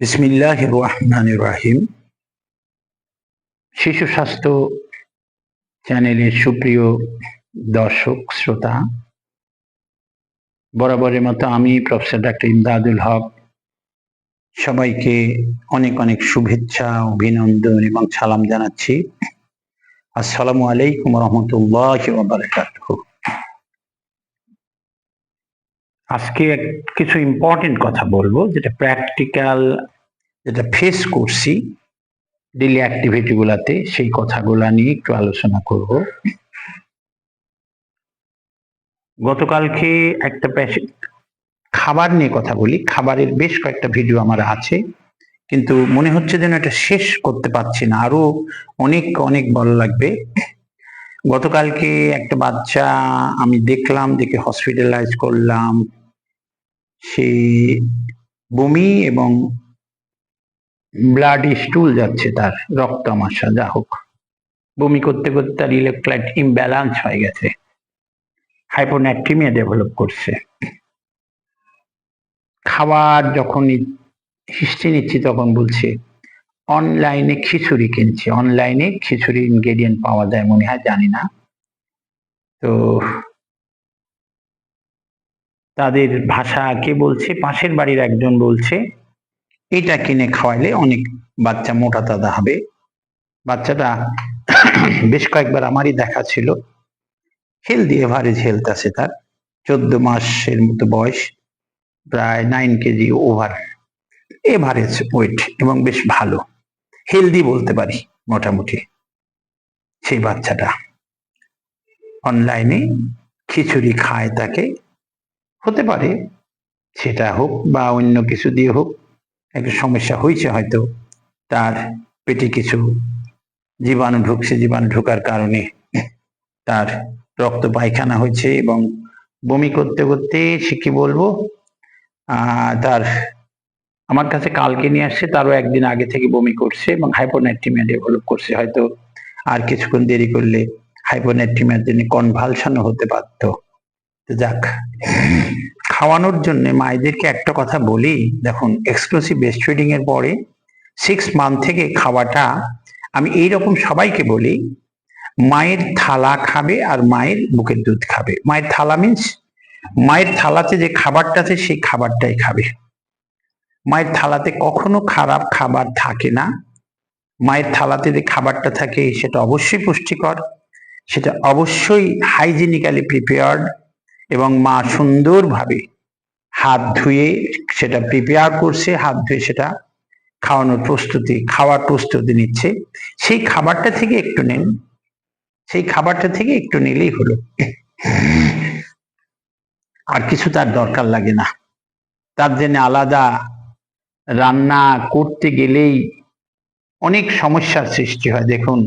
বিসমিল্লাহ রহমান রাহিম। শিশু স্বাস্থ্য চ্যানেলের সুপ্রিয় দর্শক, শ্রোতা, বরাবরের মতো আমি প্রফেসর ডাক্তার ইমদাদুল হক, সবাইকে অনেক অনেক শুভেচ্ছা, অভিনন্দন এবং সালাম জানাচ্ছি। আসসালামু আলাইকুম রহমতুল্লাহ বারকাতুহ। আজকে কিছু ইম্পর্টেন্ট কথা বলব, যেটা প্র্যাকটিক্যাল যেটা ফেস করছি ডেলি অ্যাক্টিভিটি গুলাতে, সেই কথাগুলা নিয়ে একটু আলোচনা করব। গতকালকে একটা খাবার নিয়ে কথা বলি, খাবারের বেশ কয়েকটা ভিডিও আমার আছে, কিন্তু মনে হচ্ছে যেন এটা শেষ করতে পারছি না, আরও অনেক অনেক ভালো লাগবে। গতকালকে একটা বাচ্চা আমি দেখলাম, দেখে হসপিটালাইজ করলাম সেই বমি এবং ব্লাড স্টুল যাচ্ছে তার রক্ত আমাশা যা হোক। বমি করতে করতে তার ইলেকট্রাইট ইমব্যালান্স হয়ে গেছে। হাইপোন্যাট্রিমিয়া ডেভেলপ করছে। খাবার যখন হিস্ট্রি নিচ্ছি তখন বলছে অনলাইনে খিচুড়ি কিনছি। অনলাইনে খিচুড়ি ইনগ্রেডিয়েন্ট পাওয়া যায় মনে হয়, জানি না। তো তাদের ভাষা কে বলছে? পাশের বাড়ির একজন বলছে, এটা কিনে খাওয়াইলে অনেক বাচ্চা মোটা তাজা হবে। বাচ্চাটা বেশ কয়েকবার আমারই দেখা ছিল। হেলদি এভারেজ হেলথ আছে তার। চোদ্দ মাসের মতো বয়স, প্রায় nine kg over average weight এবং বেশ ভালো। হেলদি বলতে পারি মোটামুটি সেই বাচ্চাটা। অনলাইনে খিচুড়ি খায় তাকে। হতে পারে, সেটা হোক বা অন্য কিছু দিয়ে হোক, একটা সমস্যা হয়েছে হয়তো, তার পেটে কিছু জীবাণু ঢুকছে, জীবাণু ঢোকার কারণে তার রক্ত পায়খানা হয়েছে এবং বমি করতে করতে সে কি বলব তার আমার কাছে কালকে নিয়ে আসছে, তারও একদিন আগে থেকে বমি করছে এবং হাইপোনাইট্রিমিয়া ডেভেলপ করছে, হয়তো আর কিছুক্ষণ দেরি করলে হাইপোনাইট্রিমিয়ার জন্য কনভালশনও হতে পারতো। তো যাক, খাওয়ানোর জন্য মায়েদেরকে একটা কথা বলি। দেখুন এক্সক্লুসিভ ব্রেস্ট ফিডিং এর পরে সিক্স মান্থ থেকে খাওয়াটা আমি এই রকম সবাইকে বলি, মায়ের থালা খাবে আর মায়ের বুকের দুধ খাবে। মায়ের থালা মিন্স মায়ের থালাতে যে খাবারটা আছে সেই খাবারটাই খাবে। মায়ের থালাতে কখনো খারাপ খাবার থাকে না। মায়ের থালাতে যে খাবারটা থাকে সেটা অবশ্যই পুষ্টিকর, সেটা অবশ্যই হাইজিনিক্যালি প্রিপেয়ার্ড এবং মা সুন্দরভাবে হাত ধুয়ে সেটা প্রিপেয়ার করছে, হাত ধুয়ে সেটা খাওয়ানোর প্রস্তুতি, খাওয়ার প্রস্তুতি নিচ্ছে। সেই খাবারটা থেকে একটু নেন। সেই খাবারটা থেকে একটু নিলেই হলো। আর কিছু তার দরকার লাগে না। তার জন্য আলাদা রান্না করতে গেলেই অনেক সমস্যার সৃষ্টি হয়। দেখুন,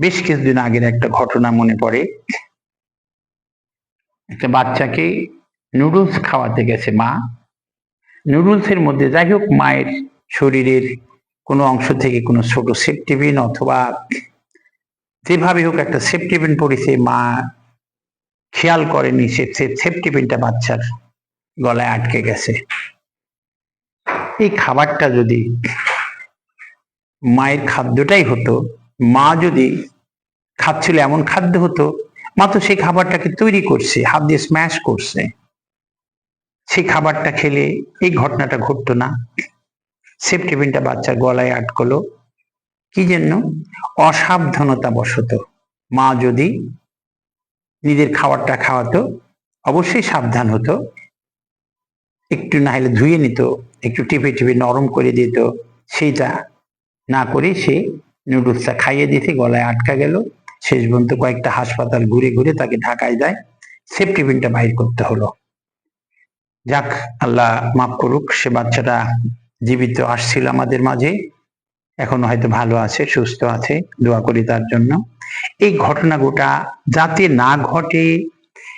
বেশ কিছুদিন আগের একটা ঘটনা মনে পড়ে। একটা বাচ্চাকে নুডলস খাওয়াতে গেছে মা, নুডলসের মধ্যে যাই হোক মায়ের শরীরের কোনো অংশ থেকে কোনো ছোট সেপটিপিন অথবা যেভাবে হোক একটা সেপটিপিন পড়েছে মা খেয়াল করেনি সে সেপটিপিনটা বাচ্চার গলায় আটকে গেছে। এই খাবারটা যদি মায়ের খাদ্যটাই হতো, মা যদি খাচ্ছিল এমন খাদ্য হতো মা তো সেই খাবারটাকে তৈরি করছে, হাত দিয়ে স্ম্যাশ করছে। সেই খাবারটা খেলে এই ঘটনাটা ঘটতো না। সেফটিপিনটা বাচ্চার গলায় আটকলো। কি জন্য? অসাবধানতা বশত মা যদি নিজের খাবারটা খাওয়াতো, অবশ্যই সাবধান হতো। একটু না হলে ধুয়ে নিত, একটু টিপে টিপে নরম করে দিত। সেইটা না করে সে নুডলসটা খাইয়ে দিতে গলায় আটকা গেল। শেষ পর্যন্ত কয়েকটা হাসপাতাল ঘুরে ঘুরে তাকে ঢাকায় যায়। সেফটি পিনটা বাইর করতে হলো। যাক, আল্লাহ মাফ করুক, সে বাচ্চাটা জীবিত আসছিল আমাদের মাঝে। এখন হয়তো ভালো আছে, সুস্থ আছে, দোয়া করি তার জন্য। এই ঘটনা গোটা যাতে না ঘটে,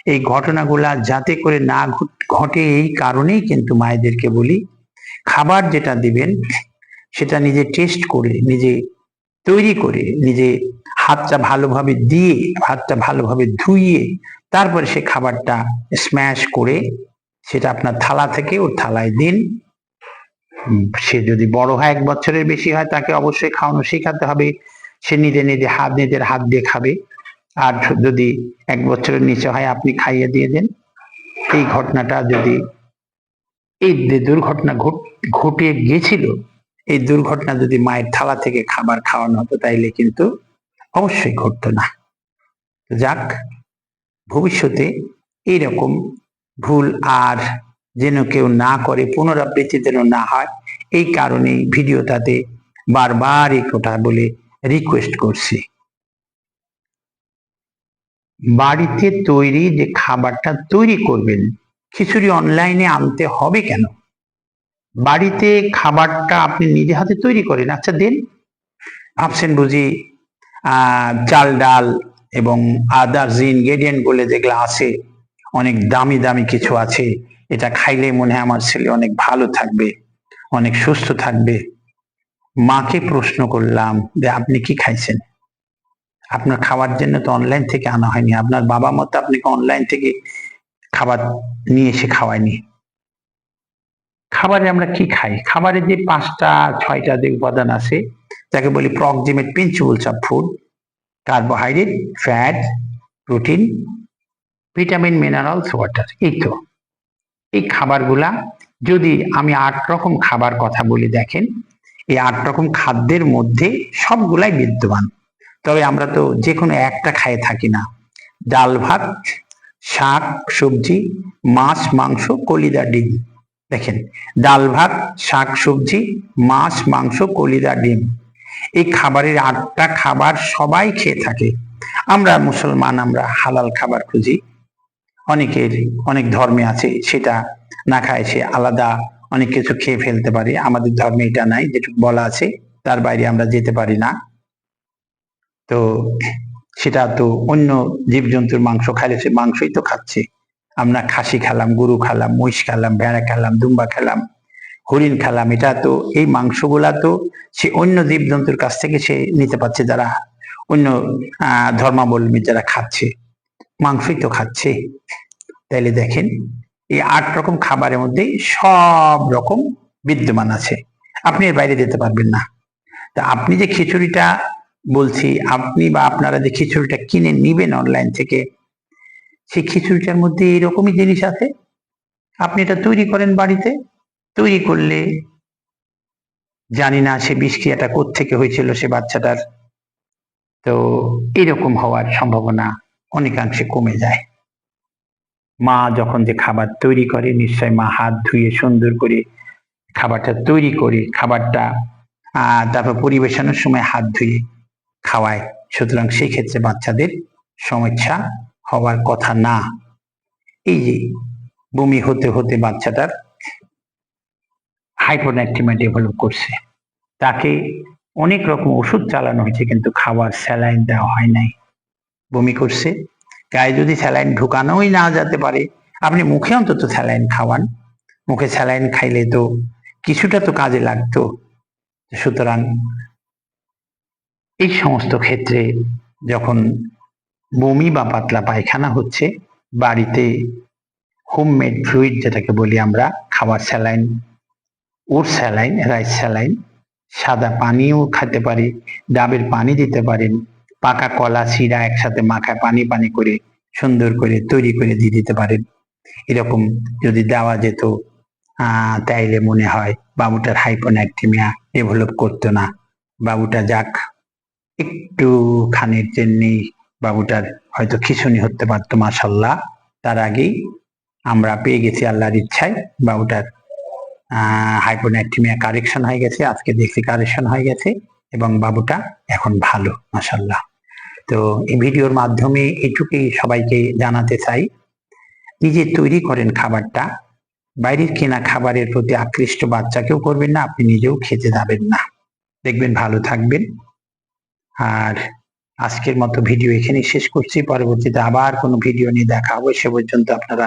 এই ঘটনাগুলা যাতে করে না ঘটে এই কারণেই কিন্তু মায়েদেরকে বলি, খাবার যেটা দিবেন, সেটা নিজে টেস্ট করে, নিজে তৈরি করে, নিজে হাতটা ভালোভাবে দিয়ে, হাতটা ভালোভাবে ধুইয়ে তারপরে সে খাবারটা স্ম্যাশ করে সেটা আপনার থালা থেকে ওর থালায় দিন। সে যদি বড় হয়, এক বছরের বেশি হয়, তাকে অবশ্যই খাওয়ানো শেখাতে হবে। সে নিজে নিজে হাত, নিজের হাত দিয়ে খাবে। আর যদি এক বছরের নিচে হয়, আপনি খাইয়ে দিয়ে দেন। এই ঘটনাটা যদি, এই যে দুর্ঘটনা ঘট- গিয়েছিল এই দুর্ঘটনা যদি মায়ের থালা থেকে খাবার খাওয়ানো হতো, তাইলে কিন্তু অবশ্যই ঘটতো না। যাক, ভবিষ্যতে এইরকম ভুল আর যেন কেউ না করে, পুনরাবৃত্তি যেন না হয়, এই কারণেই ভিডিওটাতে বারবার এই কথা বলে রিকোয়েস্ট করছি। বাড়িতে তৈরি যে খাবারটা তৈরি করবেন, খিচুড়ি অনলাইনে আনতে হবে কেন? বাড়িতে খাবারটা আপনি নিজে হাতে তৈরি করেন আচ্ছা দেন। ভাবছেন বুঝি চাল ডাল এবং আদার্স ইনগ্রেডিয়েন্ট বলে যেগুলো আছে, অনেক দামি দামি কিছু আছে। এটা খাইলে মনে হয় আমার ছেলে অনেক ভালো থাকবে, অনেক সুস্থ থাকবে। মাকে প্রশ্ন করলাম যে, আপনি কি খাইছেন? আপনার খাওয়ার জন্য তো অনলাইন থেকে আনা হয়নি। আপনার বাবা মতো আপনাকে অনলাইন থেকে খাবার নিয়ে এসে খাওয়ায়নি। খাবারে আমরা কি খাই? খাবারে যে পাঁচটা, ছয়টা যে উপাদান আছে যাকে বলি proximate principles of food carbohydrate fat protein vitamin minerals water এই তো। এই খাবারগুলা যদি আমি আট রকম খাবার কথা বলি দেখেন, এই আট রকম খাদ্যের মধ্যে সবগুলাই বিদ্যমান। তবে আমরা তো যে কোনো একটা খায়ে থাকি না। ডাল ভাত, শাক, সবজি, মাছ, মাংস, কলিদা ডিম। দেখেন, ডাল ভাত, শাক, সবজি, মাছ, মাংস, কলিদা ডিম। এই খাবারের আটটা খাবার সবাই খেয়ে থাকে। আমরা মুসলমান, আমরা হালাল খাবার খুঁজি। অনেকের অনেক ধর্মে আছে, সেটা না খায় সে আলাদা অনেক কিছু খেয়ে ফেলতে পারে। আমাদের ধর্মে এটা নাই, যেটুকু বলা আছে, তার বাইরে আমরা যেতে পারি না। তো সেটা তো অন্য জীবজন্তুর মাংস খাইলে সে মাংসই তো খাচ্ছে। আমরা খাসি খেলাম গরু খেলাম, মহিষ খেলাম, ভেড়া খেলাম, দুম্বা খেলাম হরিণ খেলা এটা তো এই মাংসগুলা তো সে অন্য জীবজন্তুর কাছ থেকে সে নিতে পারছে, যারা অন্য ধর্মাবলম্বী যারা খাচ্ছে, মাংসই তো খাচ্ছে। তাইলে দেখেন, এই আট রকম খাবারের মধ্যে সব রকম বিদ্যমান আছে। আপনি এর বাইরে যেতে পারবেন না। তা আপনি যে খিচুড়িটা বলছি, আপনি বা আপনারা যে খিচুড়িটা কিনে নিবেন অনলাইন থেকে, সেই খিচুড়িটার মধ্যে এরকমই জিনিস আছে? আপনি এটা তৈরি করেন বাড়িতে? তৈরি করলে জানি না সে বিষক্রিয়াটা থেকে হয়েছিল সে বাচ্চাটার। তো এরকম হওয়ার সম্ভাবনা অনেকাংশে কমে যায়। মা যখন যে খাবার তৈরি করে, নিশ্চয় মা হাত ধুয়ে সুন্দর করে খাবারটা তৈরি করে, খাবারটা তারপর পরিবেশনের সময় হাত ধুয়ে খাওয়ায়। সুতরাং সেই ক্ষেত্রে বাচ্চাদের সমস্যা হওয়ার কথা না। এই যে বমি হতে হতে বাচ্চাটার হাইপোনাইট্রিমা ডেভেলপ করছে। তাকে অনেক রকম ওষুধ চালানো হয়েছে, কিন্তু খাবার স্যালাইন দেওয়া হয় নাই। বমি করছে। গায়ে যদি স্যালাইন ঢুকানোই না যেতে পারে, আপনি মুখে অন্তত স্যালাইন খাওয়ান। মুখে স্যালাইন খাইলে তো কিছুটা তো কাজে লাগতো। সুতরাং এই সমস্ত ক্ষেত্রে যখন বমি বা পাতলা পায়খানা হচ্ছে, বাড়িতে হোমমেড ফ্লুইড যেটাকে বলি আমরা, খাবার স্যালাইন ওর স্যালাইন, রাইস স্যালাইন, সাদা পানিও খেতে পারি, ডাবের পানি দিতে পারেন পাকা কলা শিরা একসাথে মাখায় পানি পানি করে, সুন্দর করে তৈরি করে দিয়ে দিতে পারেন এরকম যদি দেওয়া যেত তাইলে মনে হয় বাবুটার হাইপোনাইট্রিমিয়া ডেভেলপ করতো না। বাবুটা যাক একটু খানের জন্যেই বাবুটার হয়তো খিচুনি হতে পারতো মাসাল্লাহ তার আগেই আমরা পেয়ে গেছি আল্লাহর ইচ্ছায় বাবুটার হাইপোনাইট্রিমিয়া কারেকশন হয়ে গেছে, আজকে দেখছি কারেকশন হয়ে গেছে, এবং বাবুটা এখন ভালো মাসাল্লাহ তো এই ভিডিওর মাধ্যমে এটুকুই সবাইকে জানাতে চাই, নিজে তৈরি করেন খাবারটা, বাইরের কেনা খাবারের প্রতি আকৃষ্ট বাচ্চাকেও করবেন না, আপনি নিজেও খেতে যাবেন না। দেখবেন ভালো থাকবেন। আর আজকের মতো ভিডিও এখানে শেষ করছি, পরবর্তীতে আবার কোনো ভিডিও নিয়ে দেখা হবে, সে পর্যন্ত আপনারা